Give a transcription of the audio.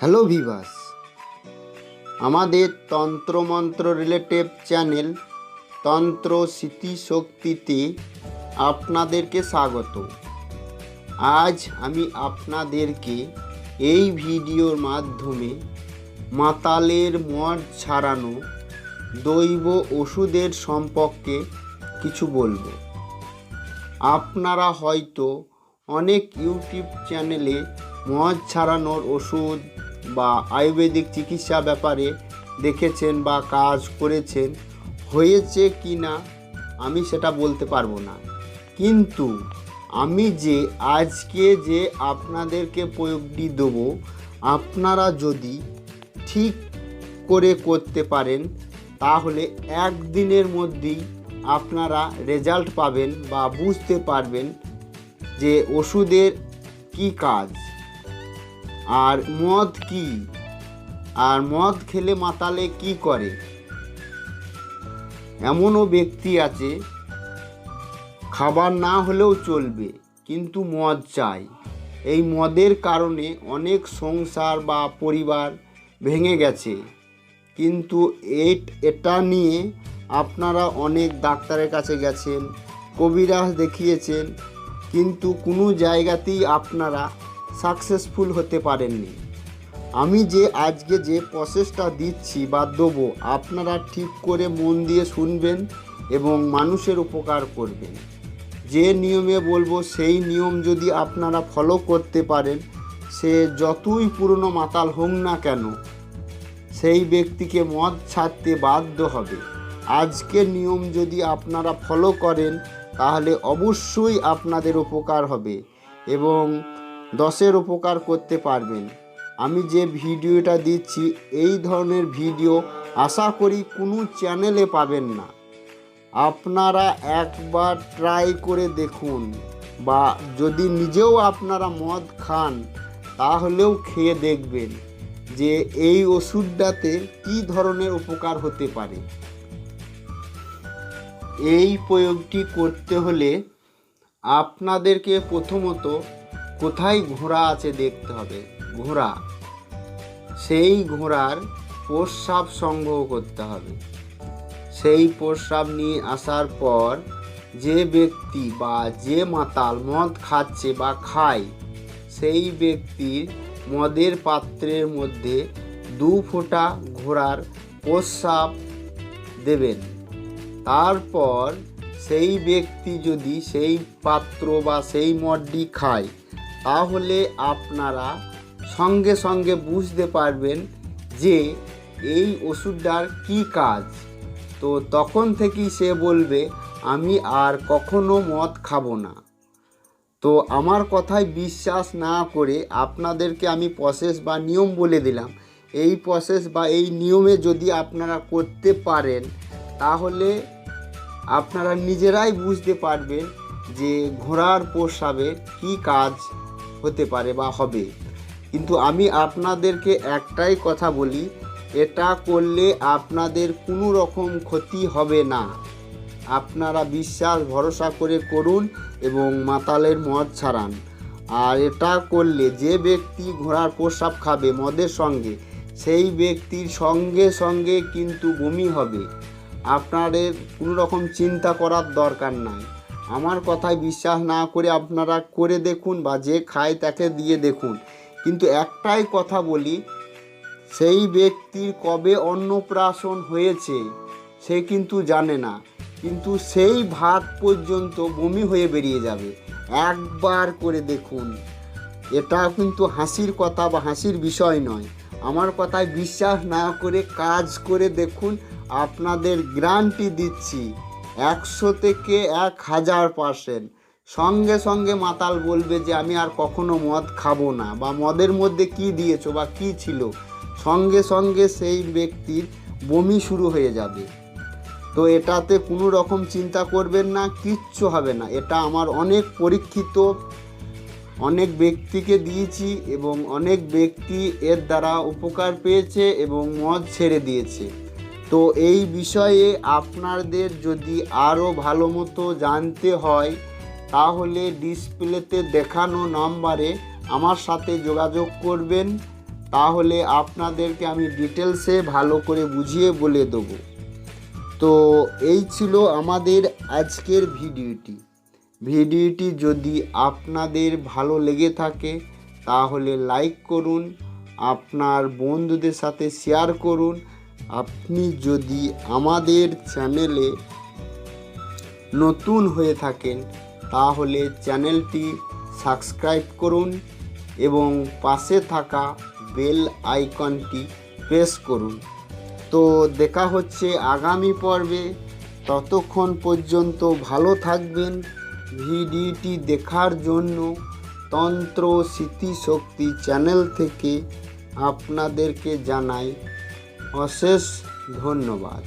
Hello Vivas, আমাদের তন্ত্রমন্ত্র related channel তন্ত্র স্মৃতিশক্তিতে আপনাদেরকে স্বাগত। আজ আমি আপনাদেরকে এই ভিডিওর মাধ্যমে মাতালের মদ ছাড়ানো দৈব ওষুধের সম্পর্কে কিছু বলব। আপনারা হয়তো অনেক ইউটিউব চ্যানেলে মদ ছাড়ানোর ওষুধ বা আয়ুর্বেদিক চিকিৎসা ব্যাপারে দেখেছেন বা কাজ করেছেন, হয়েছে কি না আমি সেটা বলতে পারব না। কিন্তু আমি যে আজকে যে আপনাদেরকে প্রয়োগটি দেবো, আপনারা যদি ঠিক করে করতে পারেন, তাহলে একদিনের মধ্যেই আপনারা রেজাল্ট পাবেন বা বুঝতে পারবেন যে ওষুধের কি কাজ। আর মদ কি? আর মদ খেলে মাতালে কি করে? এমনও ব্যক্তি আছে, খাবার না হলেও চলবে, কিন্তু মদ চাই। এই মদের কারণে অনেক সংসার বা পরিবার ভেঙে গেছে। কিন্তু এট- নিয়ে আপনারা অনেক ডাক্তারের কাছে গেছেন, কবিরাজ দেখিয়েছেন, কিন্তু কোনো জায়গাতেই আপনারা সাকসেসফুল হতে পারেননি। আমি যে আজকে যে প্রসেসটা দিচ্ছি বা দেবো, আপনারা ঠিক করে মন দিয়ে শুনবেন এবং মানুষের উপকার করবেন। যে নিয়মে বলব, সেই নিয়ম যদি আপনারা ফলো করতে পারেন, সে যতই পুরনো মাতাল হোক না কেন, সেই ব্যক্তিকে মদ ছাড়তে বাধ্য হবে। আজকের নিয়ম যদি আপনারা ফলো করেন, তাহলে অবশ্যই আপনাদের উপকার হবে এবং দশের উপকার করতে পারবেন। আমি যে ভিডিওটা দিচ্ছি, এই ধরনের ভিডিও আশা করি কোনো চ্যানেলে পাবেন না। আপনারা একবার ট্রাই করে দেখুন বা যদি নিজেও আপনারা মদ খান, তাহলেও খেয়ে দেখবেন যে এই ওষুধটাতে কী ধরনের উপকার হতে পারে। এই প্রয়োগটি করতে হলে আপনাদেরকে প্রথমত কোথায় ঘোড়া আছে দেখতে হবে। ঘোড়া। সেই ঘোড়ার প্রস্রাব সংগ্রহ করতে হবে। সেই প্রস্রাব নিয়ে আসার পর যে ব্যক্তি বা যে মাতাল মদ খাচ্ছে বা খায়, সেই ব্যক্তির মদের পাত্রের মধ্যে দু ফোঁটা ঘোড়ার প্রস্রাব দেবেন। তারপর সেই ব্যক্তি যদি সেই পাত্র বা সেই মদটি খায় তাহলে আপনারা সঙ্গে সঙ্গে বুঝতে পারবেন যে এই ওষুধটার কি কাজ। তো তখন থেকেই সে বলবে, আমি আর কখনো মদ খাব না। তো আমার কথায় বিশ্বাস না করে আপনাদেরকে আমি প্রসেস বা নিয়ম বলে দিলাম। এই প্রসেস বা এই নিয়মে যদি আপনারা করতে পারেন, তাহলে আপনারা নিজেরাই বুঝতে পারবেন যে ঘোড়ার প্রস্রাবের কী কাজ হতে পারে বা হবে। কিন্তু আমি আপনাদেরকে একটাই কথা বলি, এটা করলে আপনাদের কোনো রকম ক্ষতি হবে না। আপনারা বিশ্বাস, ভরসা করে করুন এবং মাতালের মদ ছাড়ান। আর এটা করলে যে ব্যক্তি ঘোড়ার প্রস্রাব খাবে মদের সঙ্গে, সেই ব্যক্তির সঙ্গে সঙ্গে কিন্তু বমি হবে। আপনাদের কোনো রকম চিন্তা করার দরকার নাই। আমার কথায় বিশ্বাস না করে আপনারা করে দেখুন বা যে খায় তাকে দিয়ে দেখুন। কিন্তু একটাই কথা বলি, সেই ব্যক্তির কবে অন্নপ্রাশন হয়েছে সে কিন্তু জানে না। কিন্তু সেই ভাত পর্যন্ত বমি হয়ে বেরিয়ে যাবে। একবার করে দেখুন। এটা কিন্তু হাসির কথা বা হাসির বিষয় নয়। আমার কথায় বিশ্বাস না করে কাজ করে দেখুন। আপনাদের গ্যারান্টি দিচ্ছি। একশো থেকে এক হাজার পার্সেন্ট সঙ্গে সঙ্গে মাতাল বলবে যে, আমি আর কখনো মদ খাব না। বা, মদের মধ্যে কি দিয়েছ বা কি ছিল? সঙ্গে সঙ্গে সেই ব্যক্তির বমি শুরু হয়ে যাবে। তো এটাতে কোনো রকম চিন্তা করবেন না, কিচ্ছু হবে না। এটা আমার অনেক পরীক্ষিত, অনেক ব্যক্তিকে দিয়েছি এবং অনেক ব্যক্তি এর দ্বারা উপকার পেয়েছে এবং মদ ছেড়ে দিয়েছে। তো এই বিষয়ে আপনাদের যদি আরও ভালো মতো জানতে হয়, তাহলে ডিসপ্লেতে দেখানো নাম্বারে আমার সাথে যোগাযোগ করবেন। তাহলে আপনাদেরকে আমি ডিটেলসে ভালো করে বুঝিয়ে বলে দেবো। তো এই ছিল আমাদের আজকের ভিডিওটি। ভিডিওটি যদি আপনাদের ভালো লেগে থাকে, তাহলে লাইক করুন, আপনার বন্ধুদের সাথে শেয়ার করুন আপনি যদি আমাদের চ্যানেলে নতুন হয়ে থাকেন, তাহলে চ্যানেলটি সাবস্ক্রাইব করুন এবং পাশে থাকা বেল আইকনটি প্রেস করুন। তো দেখা হচ্ছে আগামী পর্বে। ততক্ষণ পর্যন্ত ভালো থাকবেন। ভিডিওটি দেখার জন্য তন্ত্র স্মৃতিশক্তি চ্যানেল থেকে আপনাদেরকে জানাই অশেষ ধন্যবাদ